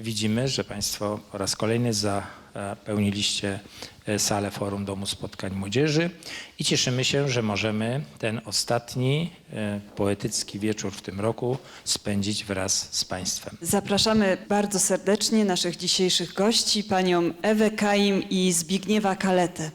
widzimy, że Państwo po raz kolejny zapełniliście e, salę Forum Domu Spotkań Młodzieży i cieszymy się, że możemy ten ostatni e, poetycki wieczór w tym roku spędzić wraz z Państwem. Zapraszamy bardzo serdecznie naszych dzisiejszych gości, panią Ewę Kaim i Zbigniewa Kaletę.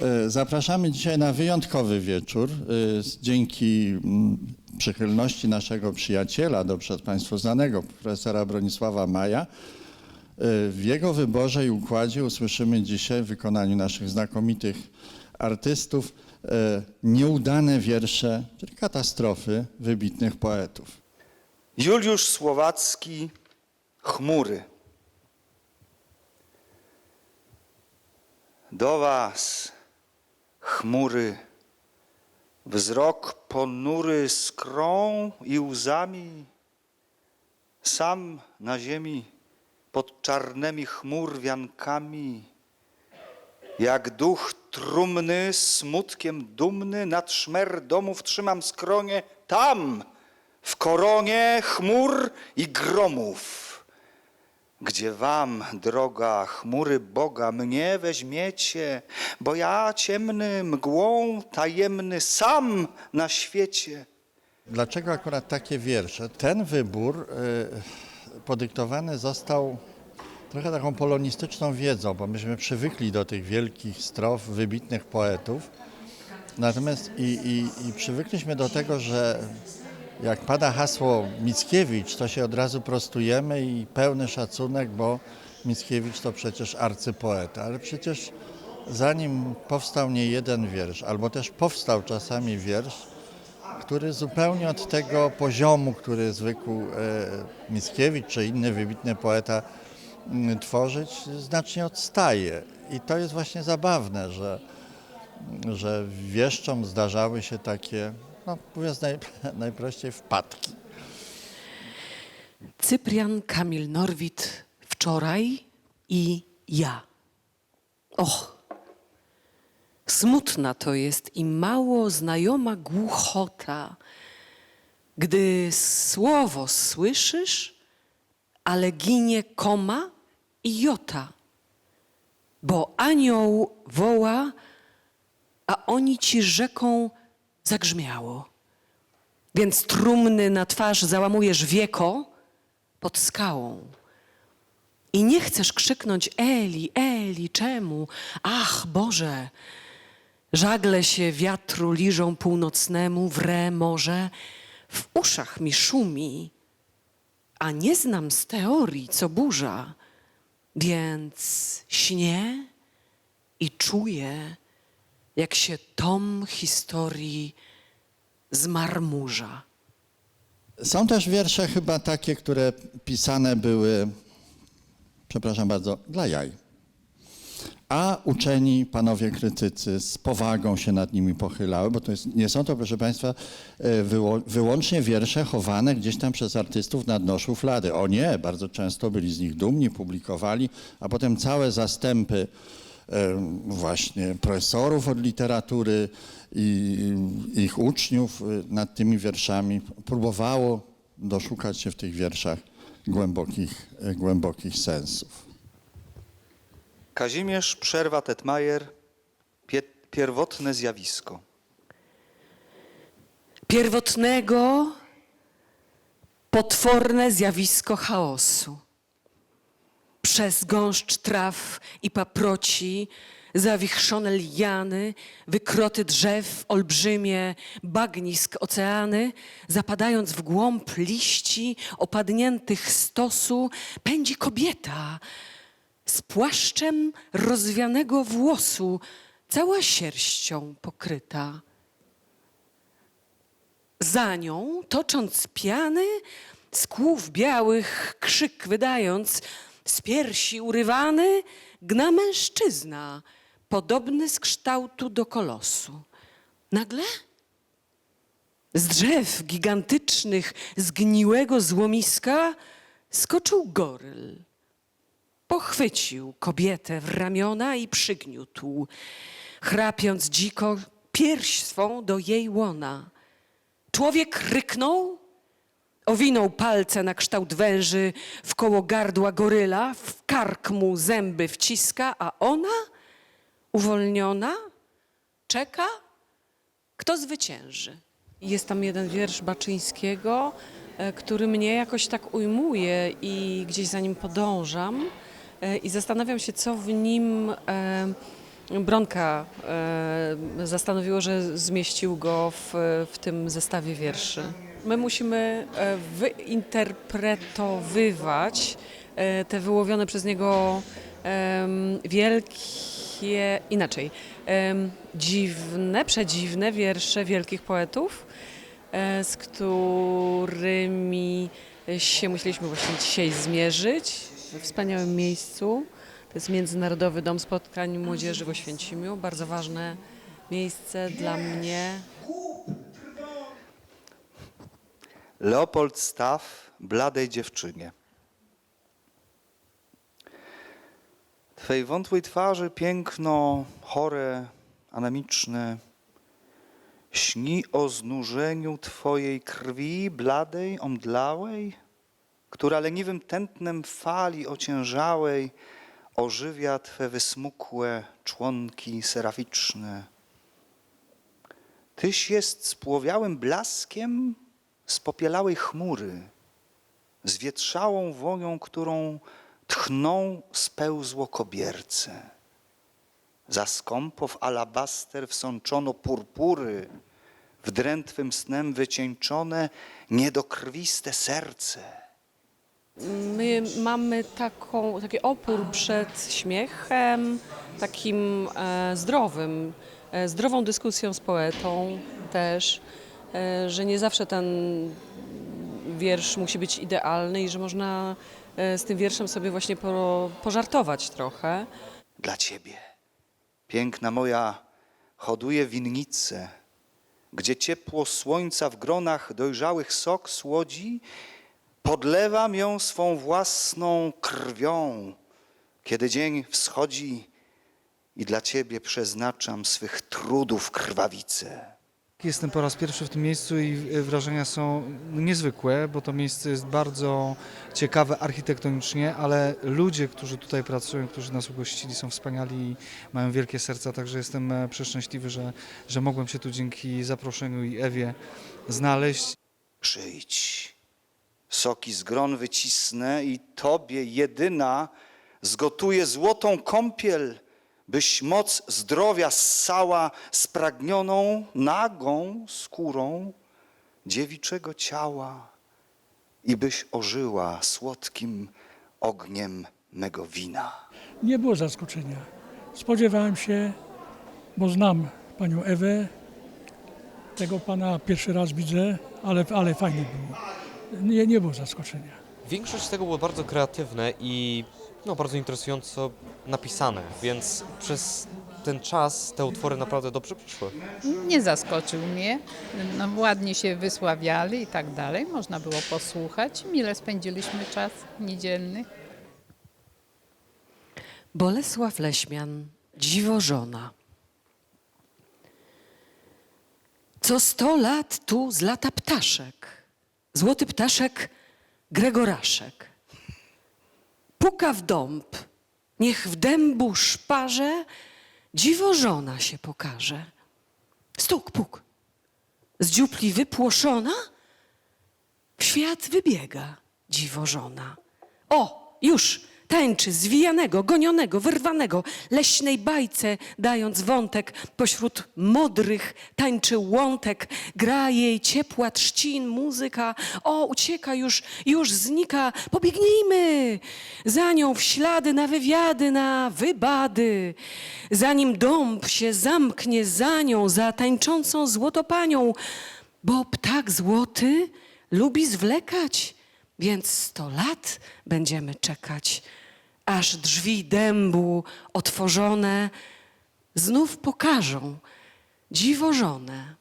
E, Zapraszamy dzisiaj na wyjątkowy wieczór. E, Dzięki mm, przychylności naszego przyjaciela, dobrze Państwu znanego, profesora Bronisława Maja, e, w jego wyborze i układzie usłyszymy dzisiaj w wykonaniu naszych znakomitych artystów nieudane wiersze, czyli katastrofy wybitnych poetów. Juliusz Słowacki, chmury. Do was, chmury, wzrok ponury skrą i łzami, sam na ziemi pod czarnymi chmur wiankami, jak duch trumny, smutkiem dumny, nad szmer domów trzymam skronie, tam, w koronie chmur i gromów, gdzie wam, droga chmury Boga, mnie weźmiecie, bo ja ciemny, mgłą tajemny, sam na świecie. Dlaczego akurat takie wiersze? Ten wybór y, podyktowany został trochę taką polonistyczną wiedzą, bo myśmy przywykli do tych wielkich strof wybitnych poetów. Natomiast i, i, i przywykliśmy do tego, że jak pada hasło Mickiewicz, to się od razu prostujemy i pełny szacunek, bo Mickiewicz to przecież arcypoeta, ale przecież zanim powstał nie jeden wiersz, albo też powstał czasami wiersz, który zupełnie od tego poziomu, który zwykł e, Mickiewicz czy inny wybitny poeta m, tworzyć, znacznie odstaje. I to jest właśnie zabawne, że, że wieszczom zdarzały się takie, no mówiąc naj, najprościej, wpadki. Cyprian Kamil Norwid wczoraj i ja. Och, smutna to jest i mało znajoma głuchota, gdy słowo słyszysz, ale ginie koma i jota, bo anioł woła, a oni ci rzeką zagrzmiało. Więc trumny na twarz załamujesz wieko pod skałą. I nie chcesz krzyknąć Eli, Eli, czemu? Ach, Boże! Żagle się wiatru liżą północnemu, wre morze, w uszach mi szumi, a nie znam z teorii, co burza, więc śnię i czuję, jak się tom historii zmarmurza. Są też wiersze chyba takie, które pisane były, przepraszam bardzo, dla jaj. A uczeni panowie krytycy z powagą się nad nimi pochylały, bo to jest, nie są to, proszę Państwa, e, wyło, wyłącznie wiersze chowane gdzieś tam przez artystów na dno szuflady. O nie, bardzo często byli z nich dumni, publikowali, a potem całe zastępy właśnie profesorów od literatury i ich uczniów e, nad tymi wierszami próbowało doszukać się w tych wierszach głębokich, e, głębokich sensów. Kazimierz Przerwa Tetmajer, pie- pierwotne zjawisko. Pierwotnego, potworne zjawisko chaosu. Przez gąszcz traw i paproci, zawichrzone liany, wykroty drzew, olbrzymie bagnisk oceany, zapadając w głąb liści opadniętych stosu, pędzi kobieta z płaszczem rozwianego włosu, cała sierścią pokryta. Za nią, tocząc piany, z kłów białych krzyk wydając, z piersi urywany, gna mężczyzna, podobny z kształtu do kolosu. Nagle z drzew gigantycznych, zgniłego złomiska skoczył goryl. Pochwycił kobietę w ramiona i przygniótł, chrapiąc dziko pierś swą do jej łona. Człowiek ryknął Owinął palce na kształt węży, w koło gardła goryla, w kark mu zęby wciska, a ona, uwolniona, czeka, kto zwycięży. Jest tam jeden wiersz Baczyńskiego, e, który mnie jakoś tak ujmuje i gdzieś za nim podążam e, i zastanawiam się, co w nim e, Bronka zastanowiło, że zmieścił go w, w tym zestawie wierszy. My musimy e, wyinterpretowywać e, te wyłowione przez niego wielkie, inaczej, dziwne, przedziwne wiersze wielkich poetów, e, z którymi się musieliśmy właśnie dzisiaj zmierzyć we wspaniałym miejscu. To jest Międzynarodowy Dom Spotkań Młodzieży w Oświęcimiu. Bardzo ważne miejsce dla mnie. Leopold Staw, bladej dziewczynie. Twej wątłej twarzy piękno chore, anemiczne, śni o znużeniu Twojej krwi, bladej, omdlałej, która leniwym tętnem fali ociężałej ożywia Twe wysmukłe członki seraficzne. Tyś jest spłowiałym blaskiem spopielałej chmury, zwietrzałą wonią, którą tchną spełzło kobierce. Za skąpo w alabaster wsączono purpury, w drętwym snem wycieńczone niedokrwiste serce. My mamy taką, taki opór przed śmiechem, takim e, zdrowym, e, zdrową dyskusją z poetą też, że nie zawsze ten wiersz musi być idealny i że można e, z tym wierszem sobie właśnie po, pożartować trochę. dla Ciebie. Piękna moja hoduje winnicę, gdzie ciepło słońca w gronach dojrzałych sok słodzi, podlewam ją swą własną krwią, kiedy dzień wschodzi i dla Ciebie przeznaczam swych trudów krwawicę. Jestem po raz pierwszy w tym miejscu i e, wrażenia są niezwykłe, bo to miejsce jest bardzo ciekawe architektonicznie, ale ludzie, którzy tutaj pracują, którzy nas ugościli są wspaniali i mają wielkie serca, także jestem e, przeszczęśliwy, że, że mogłem się tu dzięki zaproszeniu i Ewie znaleźć. Przyjdź, soki z gron wycisnę i Tobie jedyna zgotuję złotą kąpiel, byś moc zdrowia ssała spragnioną, nagą skórą dziewiczego ciała i byś ożyła słodkim ogniem mego wina. Nie było zaskoczenia. Spodziewałem się, bo znam panią Ewę. Tego pana pierwszy raz widzę, ale, ale fajnie było. Nie, nie było zaskoczenia. Większość z tego było bardzo kreatywne i no, bardzo interesująco napisane, więc przez ten czas te utwory naprawdę dobrze przyszły. Nie zaskoczył mnie. No, ładnie się wysławiali i tak dalej. Można było posłuchać. Mile spędziliśmy czas niedzielny. Bolesław Leśmian, dziwożona. Co sto lat tu z lata ptaszek, złoty ptaszek Gregoraszek. Puka w dąb, niech w dębu szparze dziwożona się pokaże. Stuk, puk. Z dziupli wypłoszona w świat wybiega dziwożona. O, już tańczy zwijanego, gonionego, wyrwanego, leśnej bajce dając wątek. Pośród modrych tańczy łątek, gra jej ciepła trzcin, muzyka. O, ucieka już, już znika, pobiegnijmy! Za nią w ślady na wywiady, na wybady. Zanim dąb się zamknie za nią, za tańczącą złotopanią, bo ptak złoty lubi zwlekać, więc sto lat będziemy czekać, aż drzwi dębu otworzone znów pokażą dziwożonę.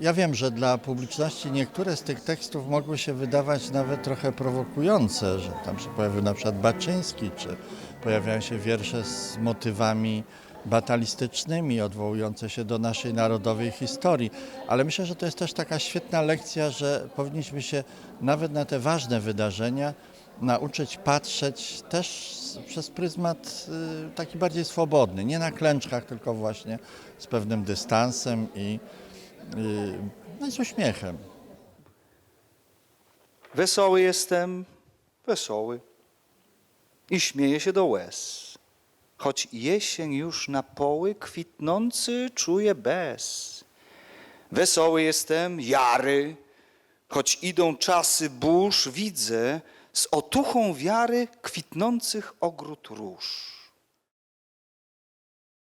Ja wiem, że dla publiczności niektóre z tych tekstów mogły się wydawać nawet trochę prowokujące, że tam się pojawił na przykład Baczyński, czy pojawiają się wiersze z motywami batalistycznymi, odwołujące się do naszej narodowej historii. Ale myślę, że to jest też taka świetna lekcja, że powinniśmy się nawet na te ważne wydarzenia nauczyć patrzeć też przez pryzmat y, taki bardziej swobodny, nie na klęczkach, tylko właśnie z pewnym dystansem i, y, no i z uśmiechem. Wesoły jestem, wesoły i śmieję się do łez. Choć jesień już na poły kwitnący czuję bez. Wesoły jestem, jary, choć idą czasy burz, widzę z otuchą wiary kwitnących ogród róż.